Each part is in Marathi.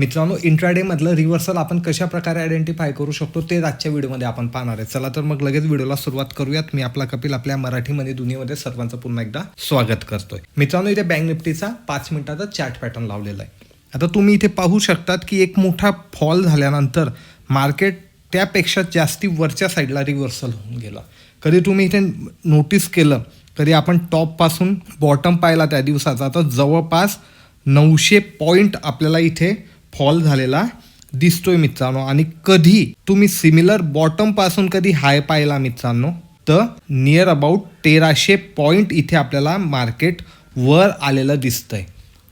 मित्रांनो इंट्राडेमधलं रिव्हर्सल आपण कशा प्रकारे आयडेंटिफाय करू शकतो ते आजच्या व्हिडिओमध्ये आपण पाहणार आहे. चला तर मग लगेच व्हिडिओला सुरुवात करूयात. मी आपला कपिल आपल्या मराठीमध्ये दुनियेमध्ये सर्वांचं पुन्हा एकदा स्वागत करतोय. मित्रांनो इथे बँक निफ्टीचा पाच मिनिटाचा चार्ट पॅटर्न लावलेला आहे. आता तुम्ही इथे पाहू शकतात की एक मोठा फॉल झाल्यानंतर मार्केट त्यापेक्षा जास्ती वरच्या साईडला रिव्हर्सल होऊन गेलं. कधी तुम्ही इथे नोटीस केलं कधी आपण टॉपपासून बॉटम पाहिला त्या दिवसाचा तर जवळपास नऊशे पॉईंट आपल्याला इथे फॉल झालेला दिसतोय मित्रांनो. आणि कधी तुम्ही सिमिलर बॉटमपासून कधी हाय पाहिला मित्रांनो तर नियर अबाउट तेराशे पॉईंट इथे आपल्याला मार्केट वर आलेलं दिसतंय.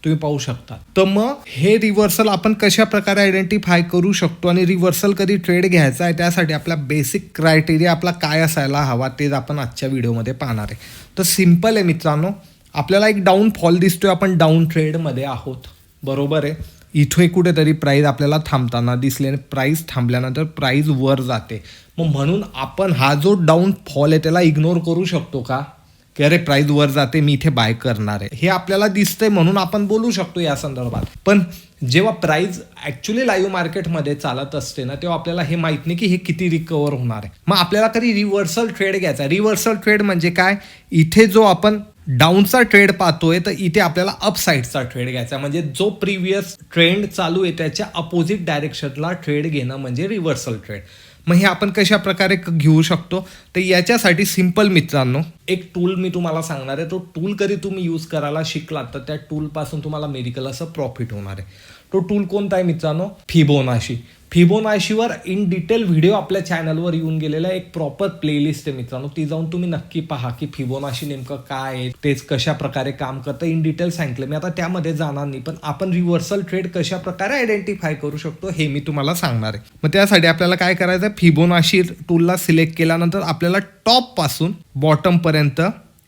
तुम्ही पाहू शकता. तर मग हे रिव्हर्सल आपण कशा प्रकारे आयडेंटिफाय करू शकतो आणि रिव्हर्सल कधी ट्रेड घ्यायचा आहे त्यासाठी आपला बेसिक क्रायटेरिया आपला काय असायला हवा तेच आपण आजच्या व्हिडिओमध्ये पाहणार आहे. तर सिंपल आहे मित्रांनो. आपल्याला एक डाऊन फॉल दिसतोय आपण डाऊन ट्रेडमध्ये आहोत. बरोबर आहे? इथे कुठेतरी प्राईज आपल्याला थांबताना दिसले आणि प्राईज थांबल्यानंतर प्राईज वर जाते. मग म्हणून आपण हा जो डाऊन फॉल आहे त्याला इग्नोर करू शकतो का? की अरे प्राईज वर जाते मी इथे बाय करणार आहे. हे आपल्याला दिसतंय म्हणून आपण बोलू शकतो या संदर्भात. पण जेव्हा प्राईज ॲक्च्युली लाईव्ह मार्केटमध्ये चालत असते ना तेव्हा आपल्याला हे माहीत नाही की हे किती रिकवर होणार आहे. मग आपल्याला कधी रिव्हर्सल ट्रेड घ्यायचा रिव्हर्सल ट्रेड म्हणजे काय? इथे जो आपण डाऊनचा ट्रेड पाहतोय तर इथे आपल्याला अपसाईडचा ट्रेड घ्यायचा म्हणजे जो प्रिव्हियस ट्रेंड चालू आहे त्याच्या अपोजिट डायरेक्शनला ट्रेड घेणं म्हणजे रिव्हर्सल ट्रेड मग हे आपण कशा प्रकारे घेऊ शकतो? तर याच्यासाठी सिंपल मित्रांनो एक टूल मी तुम्हाला सांगणार आहे. तो टूल कधी तुम्ही यूज करायला शिकलात तर त्या टूलपासून तुम्हाला मेडिकल असं प्रॉफिट होणार आहे. तो टूल कोणता आहे मित्रांनो? फिबोनाशी फिबोनाशीवर इन डिटेल व्हिडिओ आपल्या चॅनलवर येऊन गेलेला आहे. एक प्रॉपर प्लेलिस्ट आहे मित्रांनो. ती जाऊन तुम्ही नक्की पहा की फिबोनाशी नेमकं काय आहे तेच कशा प्रकारे काम करतं. इन डिटेल सांगितलं. मी आता त्यामध्ये जाणार नाही पण आपण रिव्हर्सल ट्रेड कशा प्रकारे आयडेंटिफाय करू शकतो हे मी तुम्हाला सांगणार आहे. मग त्यासाठी आपल्याला काय करायचं आहे? फिबोनाशी टूलला सिलेक्ट केल्यानंतर आपल्याला टॉपपासून बॉटम पर्यंत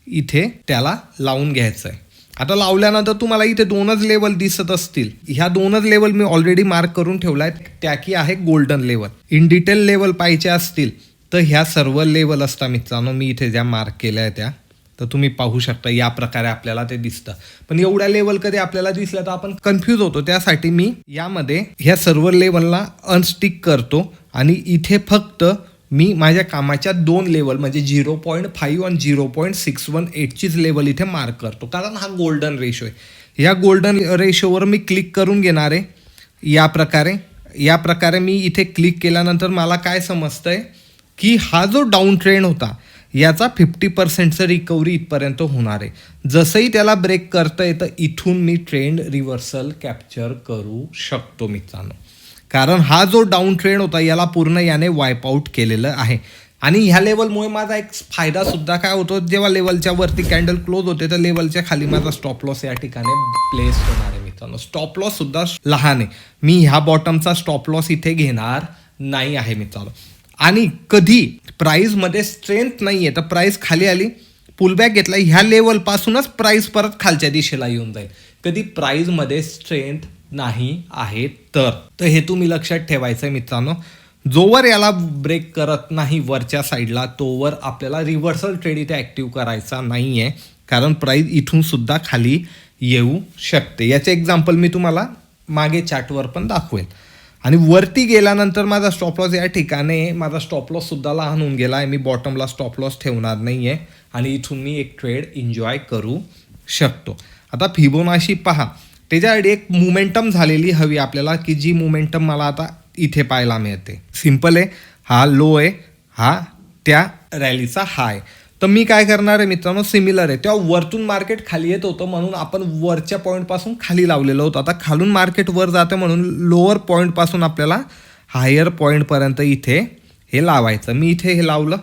इथे त्याला लावून घ्यायचं आहे. आता लावल्यानंतर तुम्हाला इथे दोनच लेवल दिसत असतील. ह्या दोनच लेवल मी ऑलरेडी मार्क करून ठेवला आहे त्या की आहे golden level in detail level पाहिजे असतील तर ह्या सर्व लेवल असता मित्रांनो मी इथे ज्या मार्क केल्या आहेत त्या तर तुम्ही पाहू शकता या प्रकारे आपल्याला ते दिसतं. पण एवढ्या लेवल कधी आपल्याला दिसलं तर आपण कन्फ्यूज होतो. त्यासाठी मी यामध्ये ह्या सर्व लेवलला अनस्टिक करतो आणि इथे फक्त मी माझ्या कामाच्या दोन लेवल म्हणजे झिरो पॉईंट फाईव्ह आणि झिरो पॉईंट सिक्स वन एटचीच लेवल इथे मार्क करतो. कारण हा गोल्डन रेशो आहे. या गोल्डन रेशोवर मी क्लिक करून घेणार आहे. या प्रकारे या प्रकारे मी इथे क्लिक केल्यानंतर मला काय समजतं आहे की हा जो डाऊन ट्रेंड होता याचा फिफ्टी पर्सेंटचं रिकव्हरी इथपर्यंत होणार आहे. जसंही त्याला ब्रेक करता येतं इथून मी ट्रेंड रिव्हर्सल कॅप्चर करू शकतो मित्रांनो. कारण हा जो डाऊन ट्रेंड होता याला पूर्ण याने वाईपआउट केलेलं आहे. आणि ह्या लेवलमुळे माझा एक फायदा सुद्धा काय होतो जेव्हा लेवलच्या वरती कॅन्डल क्लोज होते तर लेवलच्या खाली माझा स्टॉप लॉस या ठिकाणी प्लेस होणार आहे मित्रांनो. स्टॉप लॉस सुद्धा लहान आहे. मी ह्या बॉटमचा स्टॉप लॉस इथे घेणार नाही आहे मित्रांनो. आणि कधी प्राईजमध्ये स्ट्रेंथ नाही आहे तर प्राईस खाली आली पुलबॅक घेतला ह्या लेवलपासूनच प्राईस परत खालच्या दिशेला येऊन जाईल. कधी प्राईजमध्ये स्ट्रेंथ नाही आहे तर. तर हे तुम्ही लक्षात ठेवायचं आहे मित्रांनो जोवर याला ब्रेक करत नाही वरच्या साईडला तोवर आपल्याला रिव्हर्सल ट्रेड इथे ॲक्टिव्ह करायचा नाही आहे कारण प्राईज इथून सुद्धा खाली येऊ शकते. याचे एक्झाम्पल मी तुम्हाला मागे चार्टवर पण दाखवेल. आणि वरती गेल्यानंतर माझा स्टॉप लॉस या ठिकाणी माझा स्टॉप लॉस सुद्धा लहान होऊन गेला आहे मी बॉटमला स्टॉप लॉस ठेवणार नाही आहे आणि इथून मी एक ट्रेड एन्जॉय करू शकतो. आता फिबोनाशी पहा. त्याच्यासाठी एक मुमेंटम झालेली हवी आपल्याला की जी मुमेंटम मला आता इथे पाहायला मिळते. सिंपल आहे. हा लो आहे. हा त्या रॅलीचा हाय तर मी काय करणार आहे मित्रांनो? सिमिलर आहे. तेव्हा वरतून मार्केट खाली येत होतं म्हणून आपण वरच्या पॉईंटपासून खाली लावलेलं होतं. आता खालून मार्केट वर जातं म्हणून लोअर पॉईंटपासून आपल्याला हायर पॉईंटपर्यंत इथे हे लावायचं. मी इथे हे लावलं.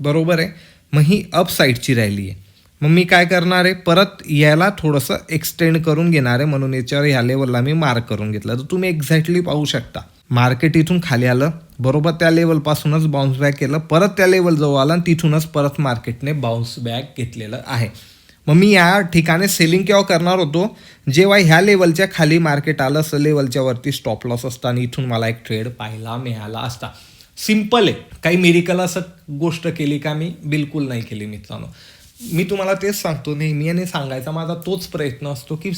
बरोबर आहे. मग ही अपसाईडची रॅली आहे. मग मी काय करणार आहे? परत याला थोडंसं एक्सटेंड करून घेणार आहे. म्हणून याच्यावर ह्या लेवलला मी मार्क करून घेतलं. तर तुम्ही एक्झॅक्टली पाहू शकता. मार्केट इथून खाली आलं. बरोबर त्या लेवलपासूनच बाउन्स बॅक केलं. परत त्या लेवल जवळ आलं आणि तिथूनच परत मार्केटने बाउन्स बॅक घेतलेलं आहे. मग मी या ठिकाणी सेलिंग केव्हा करणार होतो? जेव्हा ह्या लेवलच्या खाली मार्केट आलं असं लेवलच्या वरती स्टॉप लॉस असता आणि इथून मला एक ट्रेड पाहायला मिळाला असता. सिंपल आहे. काही मेडिकल असं गोष्ट केली का मी? बिलकुल नाही केली मित्रांनो. मी तुम्हाला तेच सांगतो नेहमी आणि सांगायचा माझा तोच प्रयत्न असतो की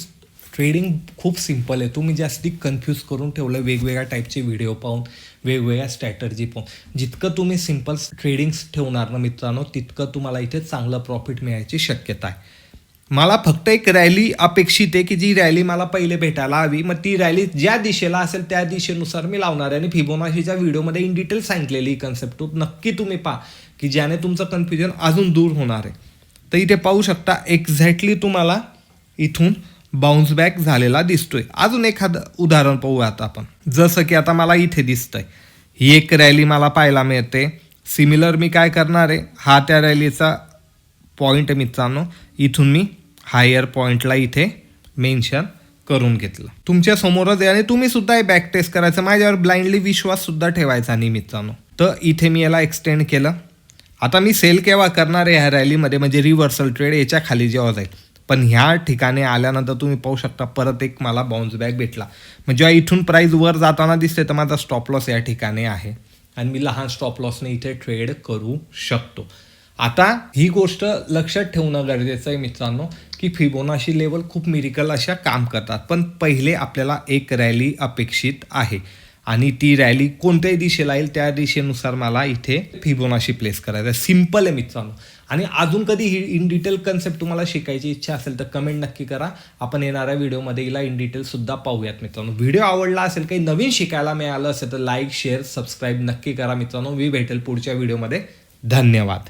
ट्रेडिंग खूप सिंपल आहे. तुम्ही जास्ती कन्फ्यूज करून ठेवलं वेगवेगळ्या टाईपचे व्हिडिओ पाहून वेगवेगळ्या स्ट्रॅटर्जी पाहून. जितकं तुम्ही सिंपल ट्रेडिंग ठेवणार ना मित्रांनो तितकं तुम्हाला इथे चांगलं प्रॉफिट मिळायची शक्यता आहे. मला फक्त एक रॅली अपेक्षित आहे की जी रॅली मला पहिले भेटायला हवी. मग ती रॅली ज्या दिशेला असेल त्या दिशेनुसार मी लावणार आहे. आणि फिबोनाशीच्या व्हिडिओमध्ये इन डिटेल सांगितलेली ही कन्सेप्ट नक्की तुम्ही पहा की ज्याने तुमचं कन्फ्युजन अजून दूर होणार आहे. तर इथे पाहू शकता एक्झॅक्टली तुम्हाला इथून बाउन्स बॅक झालेला दिसतोय. अजून एखादं उदाहरण पाहूया आता आपण. जसं की आता मला इथे दिसतंय. ही एक रॅली मला पाहायला मिळते. सिमिलर मी काय करणार आहे? हा त्या रॅलीचा पॉईंट मित्रांनो. इथून मी हायर पॉईंटला इथे मेन्शन करून घेतलं. तुमच्या समोरच आहे आणि तुम्ही सुद्धा हे बॅक टेस्ट करायचं. माझ्यावर ब्लाइंडली विश्वास सुद्धा ठेवायचा नाही मित्रांनो. तर इथे मी याला एक्सटेंड केलं. आता मी सेल केव्हा करणार आहे ह्या रॅलीमध्ये म्हणजे रिव्हर्सल ट्रेड याच्या खाली जेव्हा जाईल पण ह्या ठिकाणी आल्यानंतर तुम्ही पाहू शकता परत एक मला बाउन्स बॅक भेटला. म्हणजे जेव्हा इथून प्राईज वर जाताना दिसते तर माझा स्टॉप लॉस या ठिकाणी आहे. आणि मी लहान स्टॉप लॉसने इथे ट्रेड करू शकतो. आता ही गोष्ट लक्षात ठेवणं गरजेचं आहे मित्रांनो की फिबोनाशी लेवल खूप मिरिकल अशा काम करतात. पण पहिले आपल्याला एक रॅली अपेक्षित आहे. आणि ती रॅली कोणत्याही दिशेला येईल त्या दिशेनुसार मला इथे फिबोनाशी प्लेस करायचं आहे सिंपल आहे मित्रांनो. आणि अजून कधी ही इन डिटेल कन्सेप्ट तुम्हाला शिकायची इच्छा असेल तर कमेंट नक्की करा. आपण येणाऱ्या व्हिडिओमध्ये हिला इन डिटेलसुद्धा पाहूयात मित्रांनो. व्हिडिओ आवडला असेल काही नवीन शिकायला मिळालं असेल तर लाईक शेअर सबस्क्राईब नक्की करा मित्रांनो. मी भेटेल पुढच्या व्हिडिओमध्ये धन्यवाद.